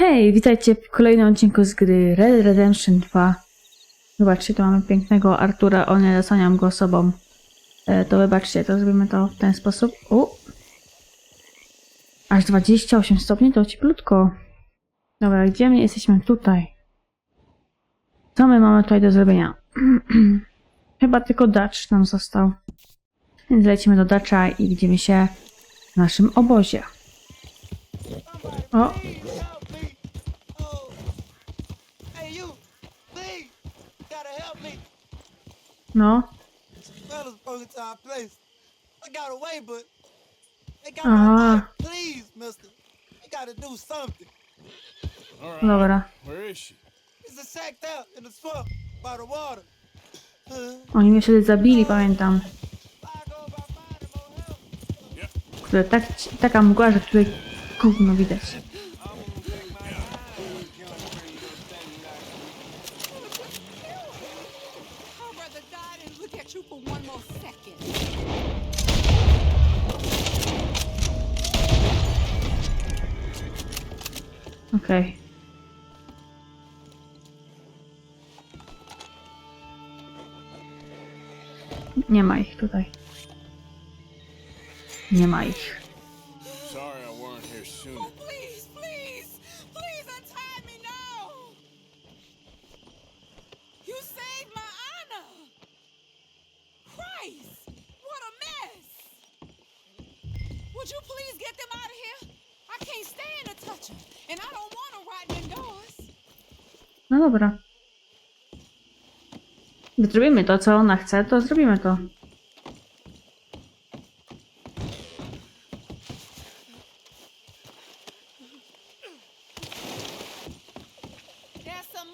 Hej, witajcie w kolejnym odcinku z gry Red Redemption 2. Zobaczcie, tu mamy pięknego Artura, o nie, zasłaniam go sobą. E, to wybaczcie, to zrobimy to w ten sposób. U. Aż 28 stopni, to cieplutko. Dobra, gdzie my jesteśmy? Tutaj. Co my mamy tutaj do zrobienia? Chyba tylko Dutch nam został. Więc lecimy do Dutcha i widzimy się w naszym obozie. O, Hey, you, please, gotta help me. No. Fellas broke into our place. I got away, but they got Ah. my wife. Please, mister, you gotta do something. All right. Dobra. Where is she? It's a sacked out in the swamp by the water. Oni mnie wtedy zabili, pamiętam. I go about finding more help. Które tak, taka mgła, że tutaj gówno widać. Okej. Nie ma ich tutaj. Nie ma ich. Sorry I weren't here sooner. Oh, please, please, please untie me now. You saved my honor. Christ, what a mess. Would you please get them out of here? No dobra. Zrobimy to, co ona chce, to zrobimy to. There's some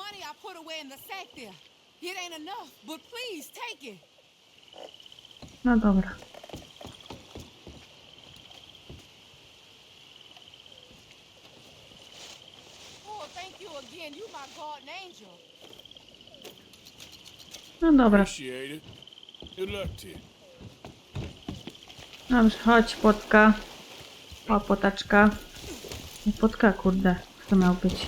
thank you again. My guardian angel. No dobra. Appreciate it. Good luck to you. Dobrze, chodź, płotka. O, płotaczka. Nie płotka, kurde. Co miał być?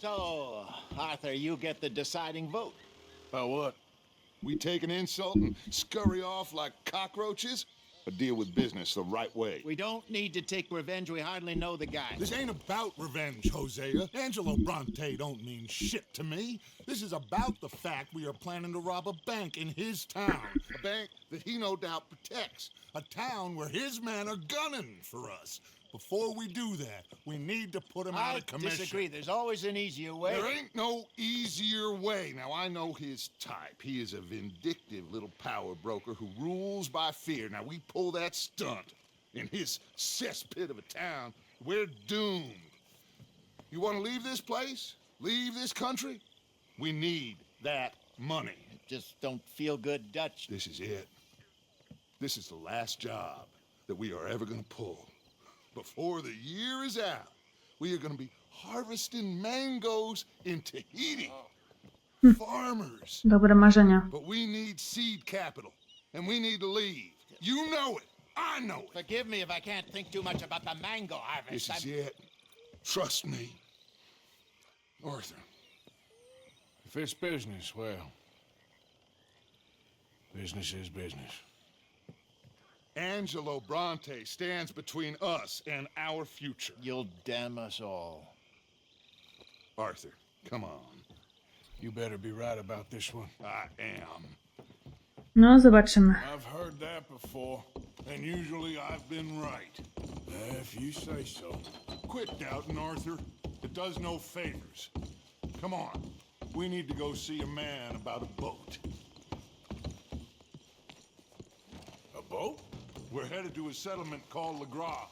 So, Arthur, you get the deciding vote. About what? We take an insult and scurry off like cockroaches, or deal with business the right way? We don't need to take revenge. We hardly know the guy. This ain't about revenge, Hosea. Angelo Bronte don't mean shit to me. This is about the fact we are planning to rob a bank in his town. A bank that he no doubt protects. A town where his men are gunning for us. Before we do that, we need to put him out of commission. I disagree. There's always an easier way. There ain't no easier way. Now, I know his type. He is a vindictive little power broker who rules by fear. Now, we pull that stunt in his cesspit of a town, we're doomed. You want to leave this place? Leave this country? We need that money. Just don't feel good, Dutch. This is it. This is the last job that we are ever going to pull. Before the year is out, we are going to be harvesting mangoes in Tahiti. Hmm. Farmers. Dobre marzenia. But we need seed capital, and we need to leave. You know it. I know it. Forgive me if I can't think too much about the mango harvest. This is I'm- it. Trust me. Arthur, If it's business, well, business is business. Angelo Bronte stands between us and our future. You'll damn us all. Arthur, come on. You better be right about this one. I am. No, zobaczymy. I've heard that before. And usually I've been right. If you say so. Quit doubting, Arthur. It does no favors. Come on. We need to go see a man about a boat. A boat? We're headed to a settlement called LeGras.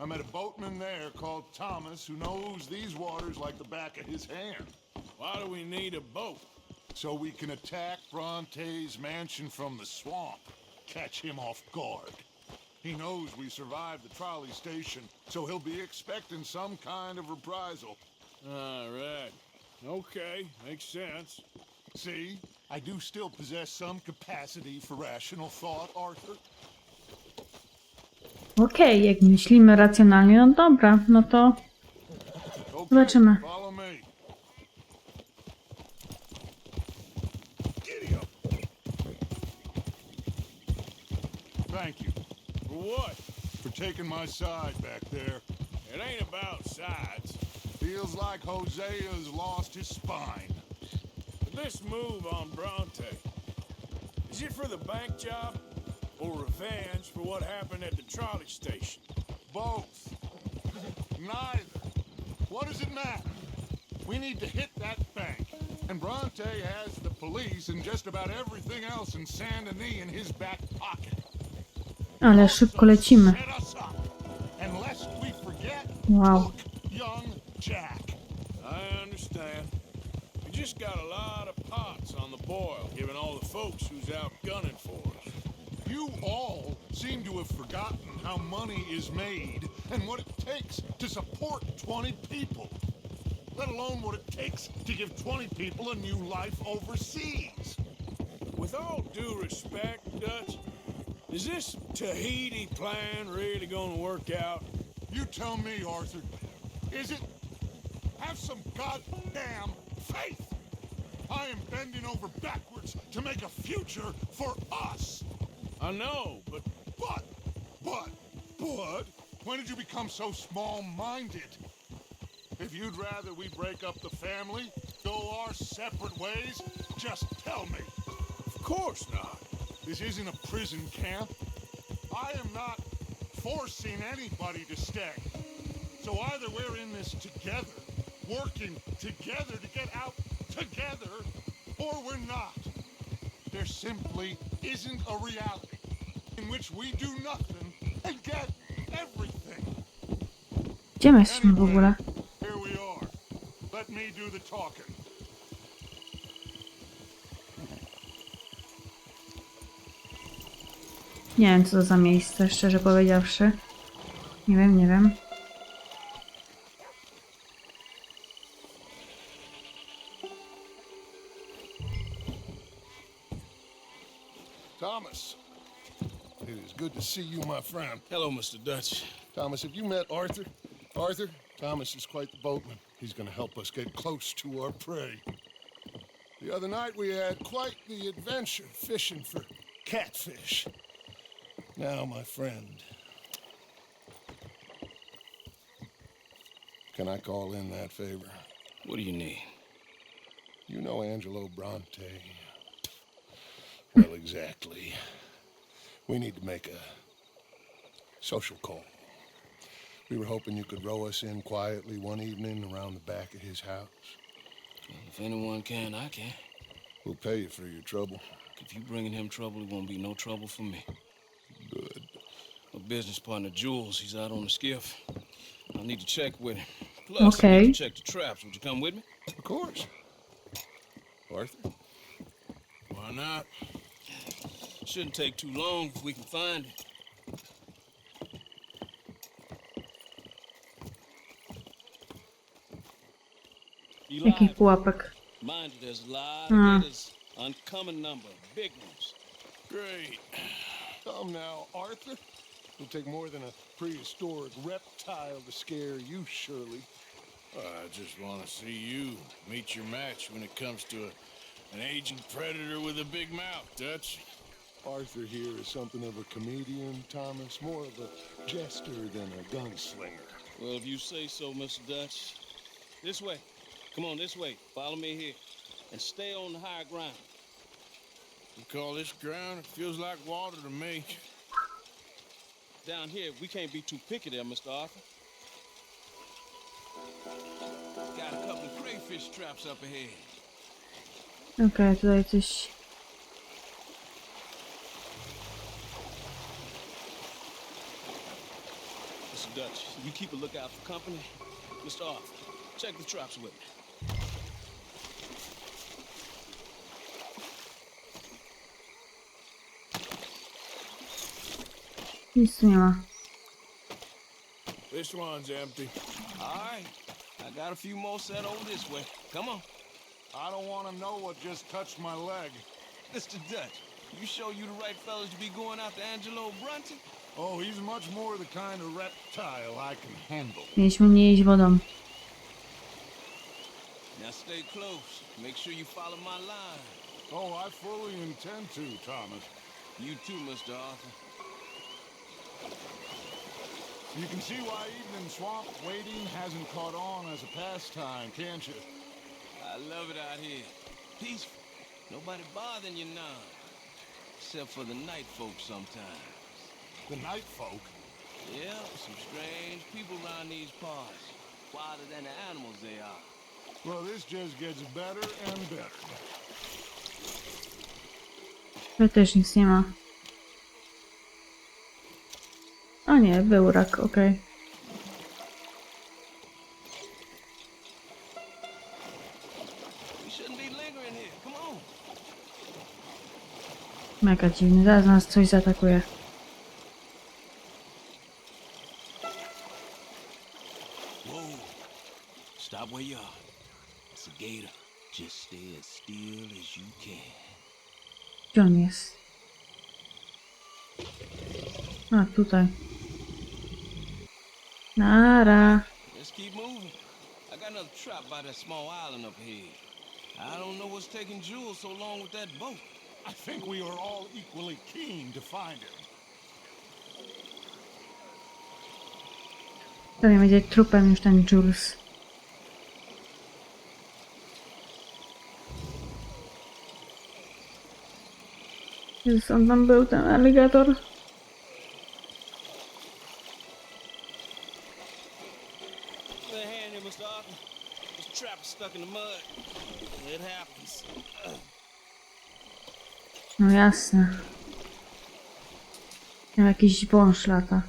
I met a boatman there called Thomas who knows these waters like the back of his hand. Why do we need a boat? So we can attack Bronte's mansion from the swamp. Catch him off guard. He knows we survived the trolley station, so he'll be expecting some kind of reprisal. All right. Okay, makes sense. See? I do still possess some capacity for rational thought, Arthur. Okej, jak myślimy racjonalnie, no dobra, no to Zobaczymy. Thank you For what? for taking my side back there. It ain't about sides. Feels like Hosea's lost his spine. But this move on Bronte, is it for the bank job or revenge for what happened at the trolley station? Both. Neither. What does it matter? We need to hit that bank. And Bronte has the police and just about everything else in Saint Denis in his back pocket. ale szybko lecimy. Set us up. And lest we forget, Wow. young Jack. I understand. We just got a lot of pots on the boil, given all the folks who's out gunning for us. You all seem to have forgotten how money is made and what it takes to support 20 people. Let alone what it takes to give 20 people a new life overseas. With all due respect, Dutch, is this Tahiti plan really gonna work out? You tell me, Arthur. Is it? Have some goddamn faith. I am bending over backwards to make a future for us. I know, but But, but, but, when did you become so small-minded? If you'd rather we break up the family, go our separate ways, just tell me. of course not. This isn't a prison camp. I am not forcing anybody to stay. So either we're in this together, working together to get out together, or we're not. There simply isn't a reality Gdzie my jesteśmy w ogóle? Nie wiem, co to za miejsce, szczerze powiedziawszy. Nie wiem, nie wiem. See you, my friend. Hello, Mr. Dutch. Thomas, have you met Arthur? Arthur, Thomas is quite the boatman. He's going to help us get close to our prey. The other night we had quite the adventure fishing for catfish. Now, my friend, can I call in that favor? What do you need? You know Angelo Bronte. Well, exactly. We need to make a social call. We were hoping you could row us in quietly one evening around the back of his house. If anyone can, I can. We'll pay you for your trouble. If you're bringing him trouble, it won't be no trouble for me. Good. My business partner, Jules, he's out on the skiff. I need to check with him. Plus, I need to check the traps. Would you come with me? Of course. Arthur? Why not? Shouldn't take too long if we can find it. Jaki live. pułapek? Mind you, a Hmm. Uncommon number. Big ones. Great. Come now, Arthur. It'll take more than a prehistoric reptile to scare you, Shirley. I just want to see you meet your match when it comes to a, an aging predator with a big mouth, Dutch. Arthur here is something of a comedian, Thomas, more of a jester than a gunslinger. Well, if you say so, Mr. Dutch. This way. Come on, this way. Follow me here. And stay on the high ground. You call this ground? It feels like water to me. Down here, we can't be too picky there, Mr. Arthur. Got a couple of crayfish traps up ahead. Okej, tutaj coś... Mr. Dutch, you keep a lookout for company. Mr. Arthur, check the traps with me. Nic tu nie ma. This one's empty. All right. I got a few more set over this way. Come on. I don't want to know what just touched my leg. Mr. Dutch, you show you the right fellas to be going after Angelo Brunton? Oh, he's much more the kind of reptile I can handle. Mieliśmy nie iść wodą. Now stay close. Make sure you follow my line. Oh, I fully intend to, Thomas. You too, Mr. Arthur. You can see why evening swamp wading hasn't caught on as a pastime, can't you? I love it out here. Peaceful. Nobody bothering you now. Except for the night folk sometimes. The night folk. Yeah, some strange people around these parts. Wilder than the animals they are. Well, this just gets better and better. Tu też nic nie ma. A nie, był rak, on. Mega dziwny, zaraz nas coś zaatakuje. Stop where you are. It's a gator. Just stay as still as you can. Gdzie on jest? A, tutaj. Nara. Let's keep moving. I got another trap by that small island up here. I don't know what's taking Jules so long with that boat. I think we are all equally keen to find him. Pewnie będzie trupem już ten Jules. Jezus, on tam był, ten aligator. Give me a hand here, Mr. Arthur. This trap is stuck in the mud. It happens. No jasne. Miał jakiś wąż lata.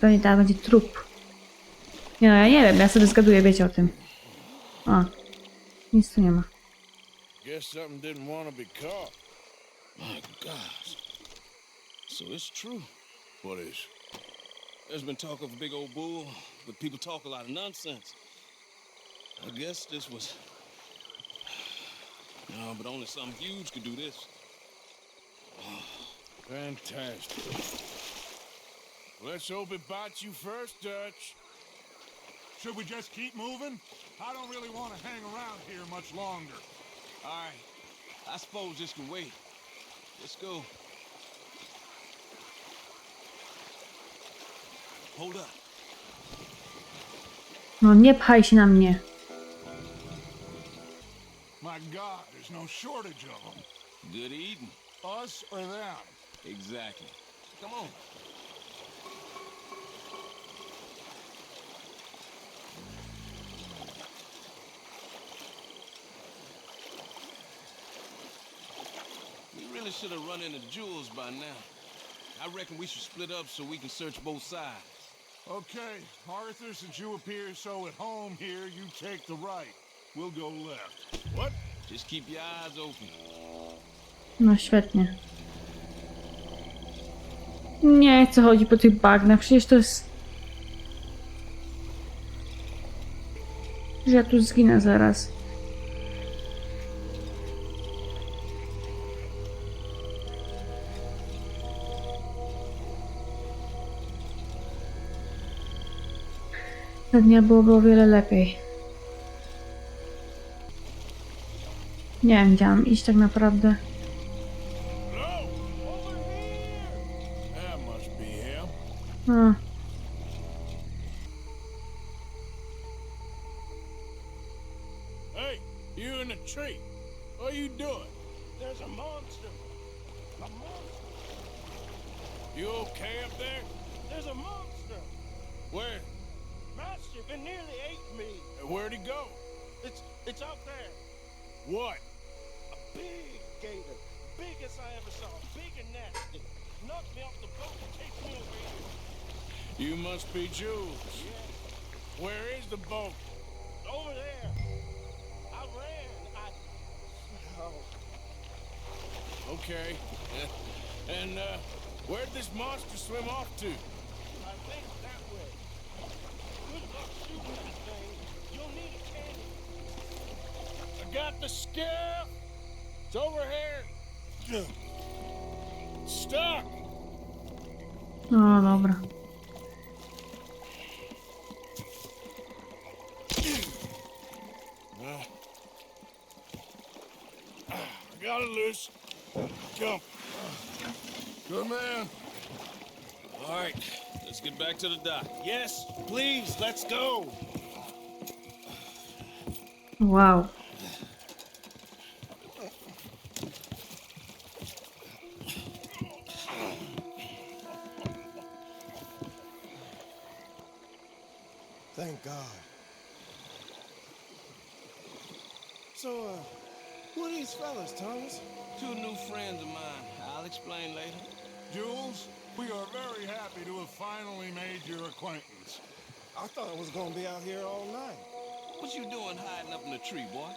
Pewnie teraz będzie trup. Nie no, ja nie wiem, ja sobie zgaduję, wiecie o tym. O. Nic tu nie ma. Guess something didn't want to be caught. My gosh. So it's true. What is? There's been talk of a big old bull, but people talk a lot of nonsense. I guess this was. No, but only something huge could do this. Fantastic. Let's hope it bites you first, Dutch. Should we just keep moving? I don't really want to hang around here much longer. All right. I suppose this can wait. Let's go. Hold up. No nie pchaj się na mnie. My God, there's no shortage of them. Good eating. Us or them? Exactly. Come on. We really should have run into Jules by now. I reckon we should split up so we can search both sides. Okay, Arthur, since you appear so at home here, you take the right. We'll go left. What? Just keep your eyes open. No świetnie. Nie chcę chodzić po tych bagnach, przecież to jest... Że ja tu zginę zaraz. Za dnia byłoby o wiele lepiej. Nie wiem, gdzie mam iść tak naprawdę. A, Hey, you in the tree. What are you doing? There's a monster. A monster. You okay up there? There's a monster. Where? Massive. It nearly ate me. Where'd he go? It's it's out there. What? A big gator. Biggest I ever saw. Big and nasty. Knocked me off the boat and chased me over here. You must be Jules. Where is the boat? Over there. I ran. I. Oh. Okay. And, uh, where'd this monster swim off to? I think that way. Good luck shooting that thing. You'll need a cannon. I got the skiff. It's over here. Stuck. No dobra. Got it loose. Jump. Good man. All right, let's get back to the dock. Yes, please, let's go. Wow. God. So, uh, who are these fellas, Thomas? Two new friends of mine. I'll explain later. Jules, we are very happy to have finally made your acquaintance. I thought I was gonna be out here all night. What you doing hiding up in the tree, boy?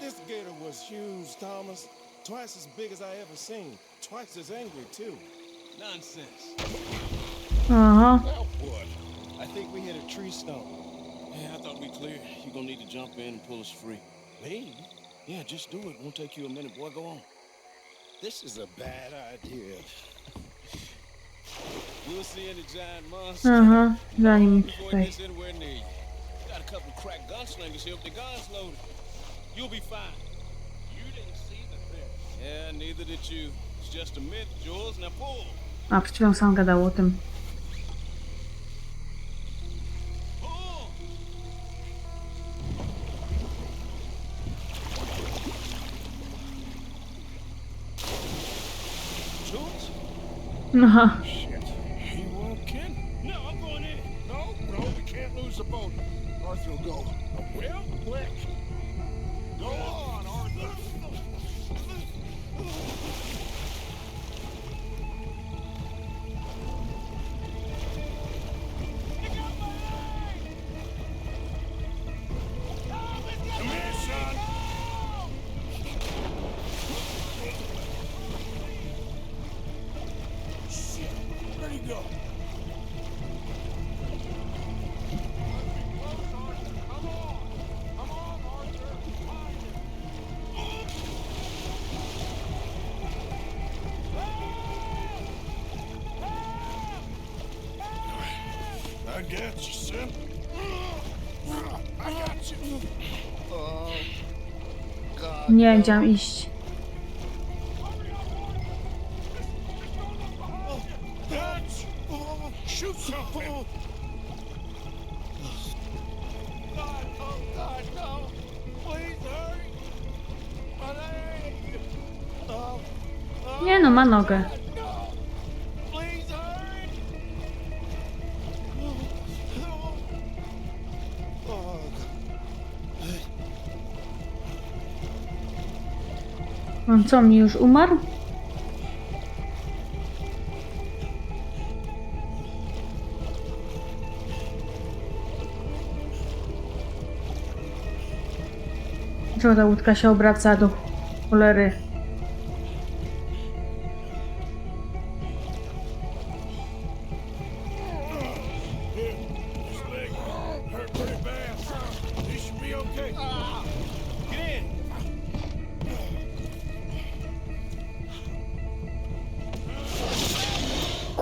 This gator was huge, Thomas. Twice as big as I ever seen. Twice as angry, too. Nonsense. Aha. Now what? I think we hit a tree stump. Yeah, I thought we clear. You gonna need to jump in and pull us free. Me? Yeah, just do it. Won't take you a minute, boy. Go on. This is a bad idea. You'll see any giant monster Aha. Zanim before tutaj. it gets anywhere near you. Got a couple crack gunslingers here with their guns loaded. You'll be fine. You didn't see the thing. Yeah, neither did you. It's just a myth, Jules. Now pull. A, przed chwilą sam gadał o tym. Aha. You weren't kidding. No, I'm going in. No, no, we can't lose the boat. Arthur will go. Well, Quick. Go on, Arthur. Nie chciałam iść. On co, mi już umarł? Dlaczego ta łódka się obraca do cholery?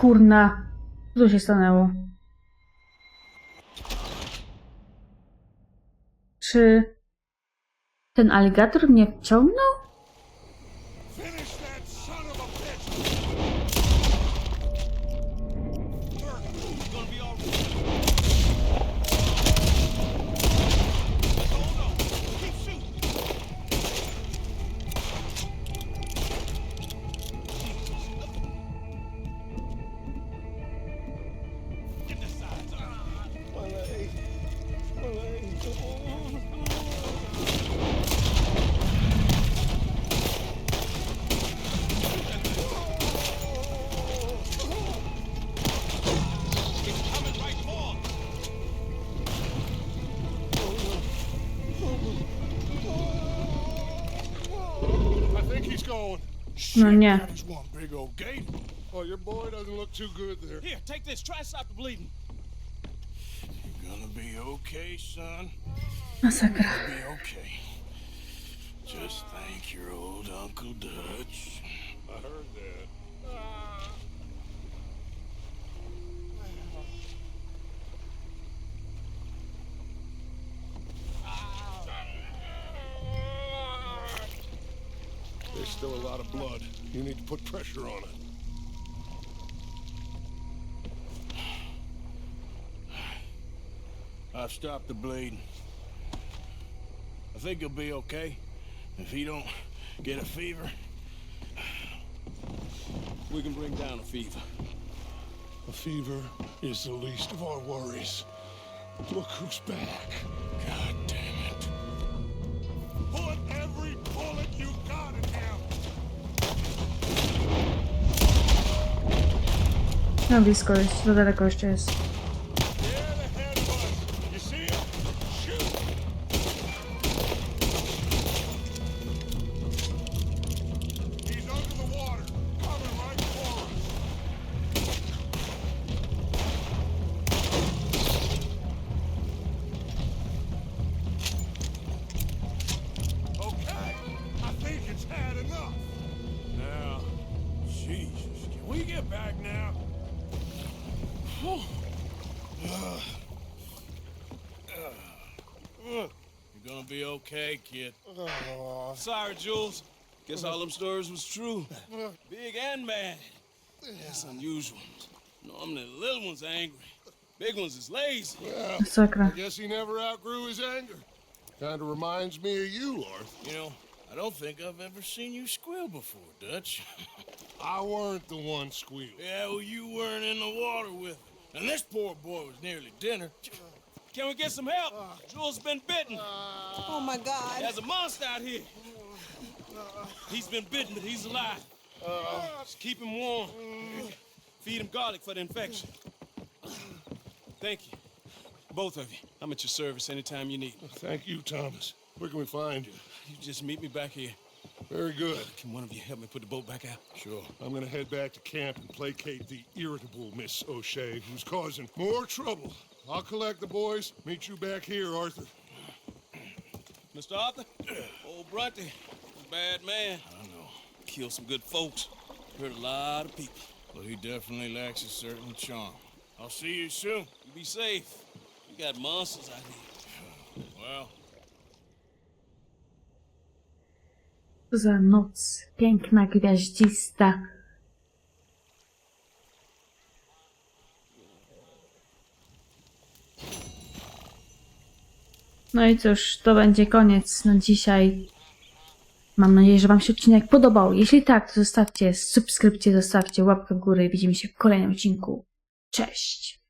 Kurna. Co się stanęło? Czy ten aligator mnie wciągnął? No nie. That is one big old gate. Oh, your boy doesn't look too good there. Here, take this. Try and stop the bleeding. You're gonna be okay, son. Masakra. Be okay. Just thank your old Uncle Dutch. I heard that. Ah. Lot of blood. You need to put pressure on it. I've stopped the bleeding. I think he'll be okay. If he don't get a fever, we can bring down a fever. A fever is the least of our worries. Look who's back. No blisko jest, za daleko jest. Okay, kid. Sorry, Jules. Guess all them stories was true. Big and mad. That's unusual. Normally the little ones angry. Big ones is lazy. Masakra. Guess he never outgrew his anger. Kinda reminds me of you, Arthur. You know, I don't think I've ever seen you squeal before, Dutch. I weren't the one squealing. Yeah, well, you weren't in the water with him. And this poor boy was nearly dinner. Can we get some help? Jules been bitten. Oh my God. There's a monster out here. He's been bitten, but he's alive. Just keep him warm. Feed him garlic for the infection. Thank you. Both of you. I'm at your service anytime you need. Thank you, Thomas. Where can we find you? You just meet me back here. Very good. Can one of you help me put the boat back out? Sure. I'm gonna head back to camp and placate the irritable Miss O'Shea, who's causing more trouble. I'll collect the boys. Meet you back here, Arthur. Mr. Arthur? Old Brunty. a Bad man. I know. Killed some good folks. Hurt a lot of people. Well, he definitely lacks a certain charm. I'll see you soon. You be safe. You got monsters out here. Well, za noc. Piękna, gwiaździsta. No i cóż, to będzie koniec na dzisiaj. Mam nadzieję, że Wam się odcinek podobał. Jeśli tak, to zostawcie subskrypcję, zostawcie łapkę w górę i widzimy się w kolejnym odcinku. Cześć!